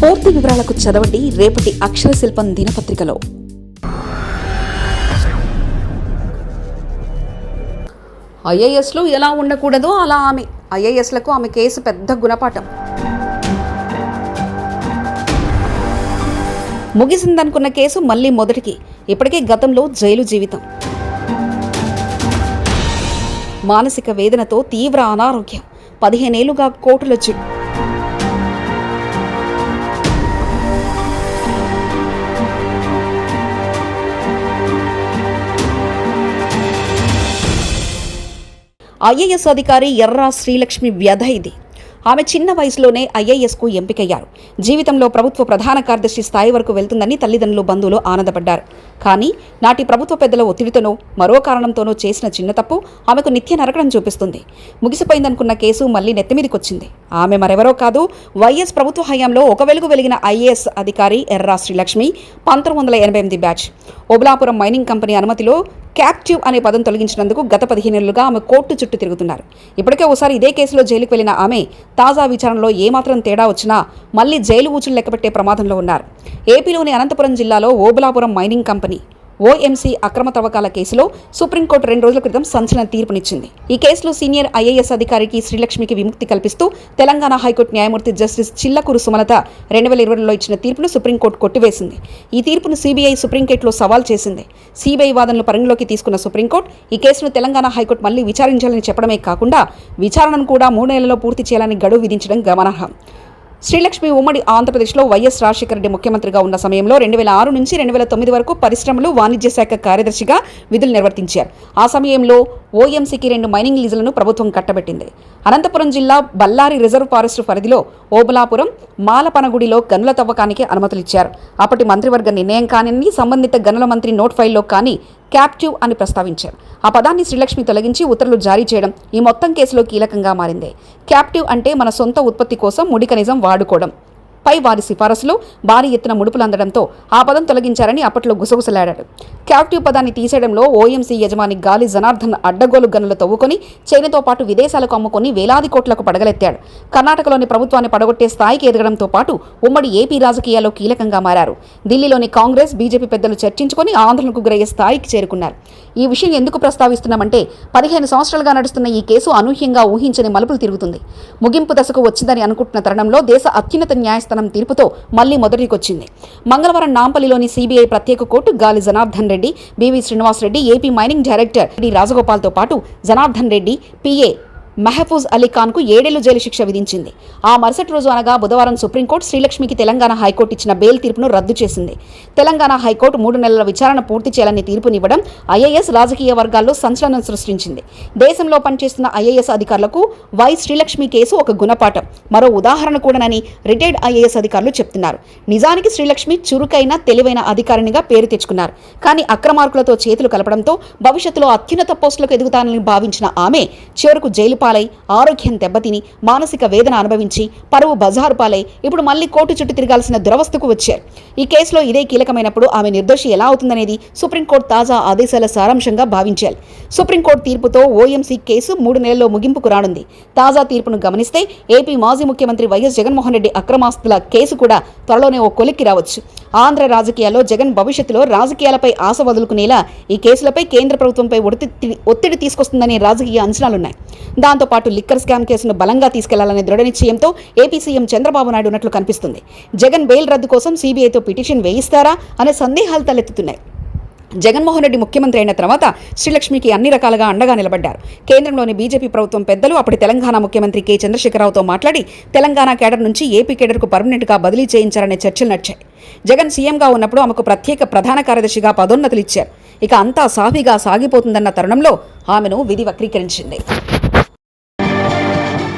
పూర్తి వివరాలకు చదవండి రేపటి అక్షర శిల్పం దినపత్రికలో. ఐఏఎస్లో ఎలా ఉండకూడదో అలా ఆమె. ఐఏఎస్లకు ఆమె కేసు పెద్ద గుణపాఠం. ముగిసిందనుకున్న కేసు మళ్ళీ మొదటికి ఇప్పటికే గతంలో జైలు జీవితం. మానసిక వేదనతో తీవ్ర అనారోగ్యం. పదిహేనేళ్ళుగా కోర్టుల చుట్టూ ఐఏఎస్ అధికారి ఎర్రా శ్రీలక్ష్మి వ్యధ ఇది. ఆమె చిన్న వయసులోనే ఐఏఎస్కు ఎంపికయ్యారు. జీవితంలో ప్రభుత్వ ప్రధాన కార్యదర్శి స్థాయి వరకు వెళ్తుందని తల్లిదండ్రులు బంధువులు ఆనందపడ్డారు. కానీ నాటి ప్రభుత్వ పెద్దల ఒత్తిడితోనో మరో కారణంతోనో చేసిన చిన్న తప్పు ఆమెకు నిత్య నరకడం చూపిస్తుంది. ముగిసిపోయిందనుకున్న కేసు మళ్ళీ నెత్తిమీదికొచ్చింది. ఆమె మరెవరో కాదు వైఎస్ ప్రభుత్వ హయాంలో ఒక వెలుగు వెలిగిన ఐఏఎస్ అధికారి ఎర్రా శ్రీలక్ష్మి పంతొమ్మిది వందల ఎనభై ఎనిమిది బ్యాచ్. ఓబులాపురం మైనింగ్ కంపెనీ అనుమతిలో క్యాప్టివ్ అనే పదం తొలగించినందుకు గత పదిహేనేళ్ళుగా ఆమె కోర్టు చుట్టూ తిరుగుతున్నారు. ఇప్పటికే ఓసారి ఇదే కేసులో జైలుకు వెళ్ళిన ఆమె తాజా విచారణలో ఏమాత్రం తేడా వచ్చినా మళ్ళీ జైలు ఊచులు లెక్కపెట్టే ప్రమాదంలో ఉన్నారు. ఏపీలోని అనంతపురం జిల్లాలో ఓబులాపురం మైనింగ్ కంపెనీ ఓఎంసీ అక్రమ తవ్వకాల కేసులో సుప్రీంకోర్టు రెండు రోజుల క్రితం సంచలన తీర్పునిచ్చింది. ఈ కేసులో సీనియర్ ఐఏఎస్ అధికారికి శ్రీలక్ష్మికి విముక్తి కల్పిస్తూ తెలంగాణ హైకోర్టు న్యాయమూర్తి జస్టిస్ చిల్లకూరు సుమలత రెండు వేల ఇరవైలో ఇచ్చిన తీర్పును సుప్రీంకోర్టు కొట్టివేసింది. ఈ తీర్పును సీబీఐ సుప్రీంకోర్టులో సవాల్ చేసింది. సీబీఐ వాదనలు పరిగణలోకి తీసుకున్న సుప్రీంకోర్టు ఈ కేసును తెలంగాణ హైకోర్టు మళ్ళీ విచారించాలని చెప్పడమే కాకుండా విచారణను కూడా మూడు నెలల్లో పూర్తి చేయాలని గడువు విధించడం గమనార్హం. శ్రీలక్ష్మి ఉమ్మడి ఆంధ్రప్రదేశ్లో వైఎస్ రాజశేఖర రెడ్డి ముఖ్యమంత్రిగా ఉన్న సమయంలో రెండు వేల ఆరు నుంచి రెండు వేల తొమ్మిది వరకు పరిశ్రమలు వాణిజ్య శాఖ కార్యదర్శిగా విధులు నిర్వర్తించారు. ఆ సమయంలో ఓఎంసీకి రెండు మైనింగ్ లీజులను ప్రభుత్వం కట్టబెట్టింది. అనంతపురం జిల్లా బల్లారి రిజర్వ్ ఫారెస్ట్ పరిధిలో ఓబలాపురం మాలపనగుడిలో గనుల తవ్వకానికి అనుమతులిచ్చారు అప్పటి మంత్రివర్గ నిర్ణయం కాని సంబంధిత గనుల మంత్రి నోట్ ఫైల్లో కానీ క్యాప్టివ్ అని ప్రస్తావించారు. ఆ పదాన్ని శ్రీలక్ష్మి తొలగించి ఉత్తర్వులు జారీ చేయడం ఈ మొత్తం కేసులో కీలకంగా మారింది. క్యాప్టివ్ అంటే మన సొంత ఉత్పత్తి కోసం ముడికనిజం వాడుకోవడం. పై వారి సిఫారసులో భారీ ఎత్తున ముడుపులు అందడంతో ఆ పదం తొలగించారని అప్పట్లో గుసగుసలాడాడు క్యాప్టివ్ పదాన్ని తీసేయడంలో ఓఎంసీ యజమాని గాలి జనార్దన్ అడ్డగోలు గనులు తవ్వుకొని చైనతో పాటు విదేశాలకు అమ్ముకొని వేలాది కోట్లకు పడగలెత్తాడు. కర్ణాటకలోని ప్రభుత్వాన్ని పడగొట్టే స్థాయికి ఎదగడంతో పాటు ఉమ్మడి ఏపీ రాజకీయాల్లో కీలకంగా మారారు. ఢిల్లీలోని కాంగ్రెస్ బీజేపీ పెద్దలు చర్చించుకొని ఆందోళనకు గురయ్యే స్థాయికి చేరుకున్నారు. ఈ విషయం ఎందుకు ప్రస్తావిస్తున్నామంటే పదిహేను సంవత్సరాలుగా నడుస్తున్న ఈ కేసు అనూహ్యంగా ఊహించని మలుపులు తిరుగుతుంది. ముగింపు దశకు వచ్చిందని అనుకుంటున్న తరుణంలో దేశ అత్యున్నత న్యాయస్థానం తీర్పుతో మళ్ళీ మొదటికొచ్చింది. మంగళవారం నాంపల్లిలోని సీబీఐ ప్రత్యేక court Gali Janardhan Reddy BV Srinivasa Reddy AP mining director D రాజగోపాల్తో పాటు జనార్దన్ రెడ్డి పిఏ మెహఫూజ్ అలీఖాన్కు ఏడేళ్ళు జైలు శిక్ష విధించింది. ఆ మరుసటి రోజు అనగా బుధవారం సుప్రీంకోర్టు శ్రీలక్ష్మికి తెలంగాణ హైకోర్టు ఇచ్చిన బెయిల్ తీర్పును రద్దు చేసింది. తెలంగాణ హైకోర్టు మూడు నెలల విచారణ పూర్తి చేయాలని తీర్పునివ్వడం ఐఏఎస్ రాజకీయ వర్గాల్లో సంచలనం సృష్టించింది. దేశంలో పనిచేస్తున్న ఐఏఎస్ అధికారులకు వై శ్రీలక్ష్మి కేసు ఒక గుణపాఠం మరో ఉదాహరణ కూడానని రిటైర్డ్ ఐఏఎస్ అధికారులు చెప్తున్నారు. నిజానికి శ్రీలక్ష్మి చురుకైన తెలివైన అధికారినిగా పేరు తెచ్చుకున్నారు. కానీ అక్రమార్కులతో చేతులు కలపడంతో భవిష్యత్తులో అత్యున్నత పోస్టులకు ఎదుగుతానని భావించిన ఆమె చివరకు జైలు పాలై ఆరోగ్యం దెబ్బతిని మానసిక వేదన అనుభవించి పరువు బజారు పాలై ఇప్పుడు మళ్ళీ కోర్టు చుట్టూ తిరగాల్సిన దురవస్థకు వచ్చారు. ఈ కేసులో ఇదే కీలకమైనప్పుడు ఆమె నిర్దోషి ఎలా అవుతుందనేది సుప్రీంకోర్టు తాజా ఆదేశాల సారాంశంగా భావించాలి సుప్రీంకోర్టు తీర్పుతో ఓఎంసీ కేసు మూడు నెలల్లో ముగింపుకు రానుంది. తాజా తీర్పును గమనిస్తే ఏపీ మాజీ ముఖ్యమంత్రి వైఎస్ జగన్మోహన్ రెడ్డి అక్రమాస్తుల కేసు కూడా త్వరలోనే ఓ కొలిక్కి రావచ్చు. ఆంధ్ర రాజకీయాల్లో జగన్ భవిష్యత్తులో రాజకీయాలపై ఆశ వదులుకునేలా ఈ కేసులపై కేంద్ర ప్రభుత్వంపై ఒత్తిడి ఒత్తిడి తీసుకొస్తుందనే రాజకీయ అంచనాలున్నాయి. దాంతోపాటు లిక్కర్ స్కామ్ కేసును బలంగా తీసుకెళ్ళాలనే దృఢ నిశ్చయంతో ఏపీ సీఎం చంద్రబాబు నాయుడు ఉన్నట్లు కనిపిస్తుంది. జగన్ బెయిల్ రద్దు కోసం సీబీఐతో పిటిషన్ వేయిస్తారా అనే సందేహాలు తలెత్తుతున్నాయి. జగన్మోహన్ రెడ్డి ముఖ్యమంత్రి అయిన తర్వాత శ్రీలక్ష్మికి అన్ని రకాలుగా అండగా నిలబడ్డారు. కేంద్రంలోని బీజేపీ ప్రభుత్వం పెద్దలు అప్పటి తెలంగాణ ముఖ్యమంత్రి కె. చంద్రశేఖరరావుతో మాట్లాడి తెలంగాణ కేడర్ నుంచి ఏపీ కేడర్కు పర్మనెంట్గా బదిలీ చేయించారనే చర్చలు నడిచాయి. జగన్ సీఎంగా ఉన్నప్పుడు ఆమెకు ప్రత్యేక ప్రధాన కార్యదర్శిగా పదోన్నతులు ఇచ్చారు. ఇక అంతా సాఫీగా సాగిపోతుందన్న తరుణంలో ఆమెను విధి వక్రీకరించింది.